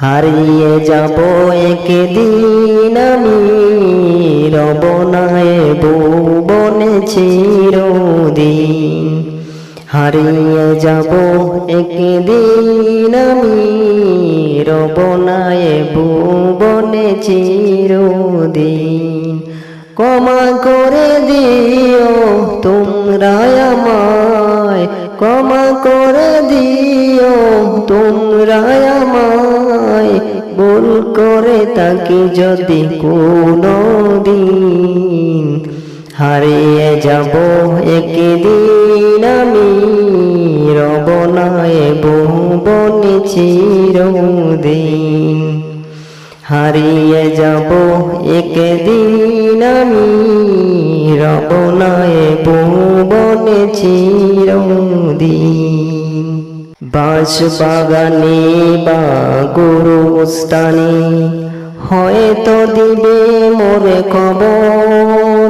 হারিয়ে যাব একদিন আমি। রবনায় বনে চিরদিন। হারিয়ে যাব একদিন আমি। রবনায় বনে চিরদিন। ক্ষমা করে দিও তোমরা আমায়। ক্ষমা করে দিও তোমরা আমায়। ভুল করে তাকে যদি কোনো দিন হারিয়ে যাব একদিন আমি রবনায় বহু বনে চিরদিন। হারিয়ে যাব একদিন আমি রবনায় বহু বনে চিরদিন। বাস বাগানে বা গরু স্থানে হয়তো দিবে মোরে খবর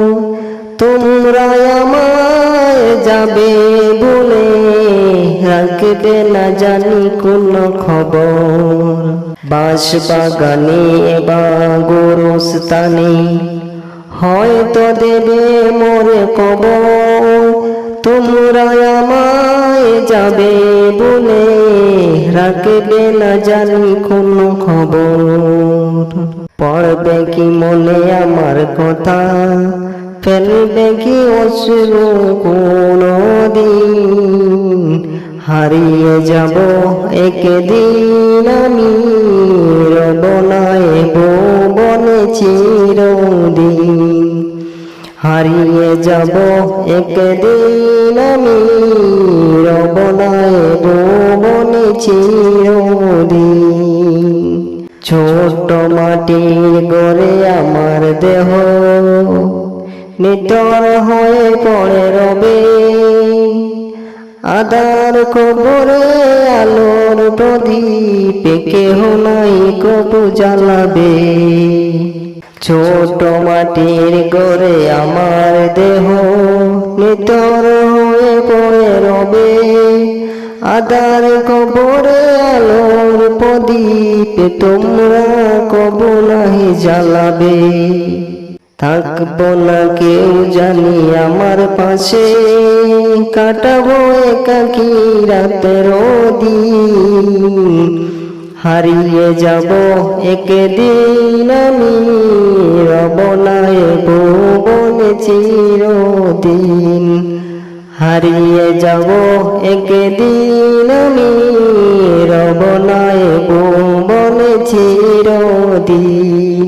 তোমরা আমায় যাবে বলে রাখবে না জানি কোন খবর। বাঁশ বাগানে বা গরু স্থানে হয়তো দেবে মোরে কবর। তোমরা আমায় যাবে বলে রাখবে না জানি কোন খবর। পড়বে কি মনে আমার কথা? ফেলবে কি অশ্রু কোনো দিন? হারিয়ে যাব একদিন আমি রবনায় বনে চিরদিন। হারিয়ে যাব একদিন আমি রবনায় বনে চিরদিন। ছোট মাটির গড়ে আমার দেহ নিতর হয়ে পড়ে রবে। আদার কবরে আলোর প্রদীপে কেহ নাই কবু জ্বালাবে। ছোট মাটির গড়ে আমার দেহ নিতর হয়ে পড়ে রবে। আদার কবরে আলোর প্রদীপে তোমরা কব নাহি জ্বালাবে। থাকব না কেউ জানি আমার পাশে, কাটাবো একাকি রাতের দিন হারিয়ে যাব একদিন হারিয়ে যাব একদিন আমি রব রবনায় বনে চিরদিন।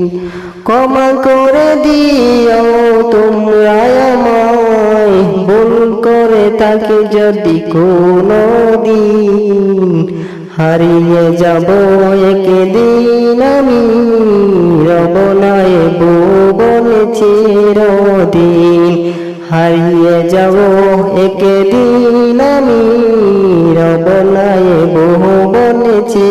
ক্ষমা করে দিও তোমরা আমায় ভুল করে তাকে যদি কোনো দিন হারিয়ে যাব একদিন আমি রব রবনায় বনে চিরদিন। হারিয়ে যাব সেদিন আমি রব নাই বহু বনেছি।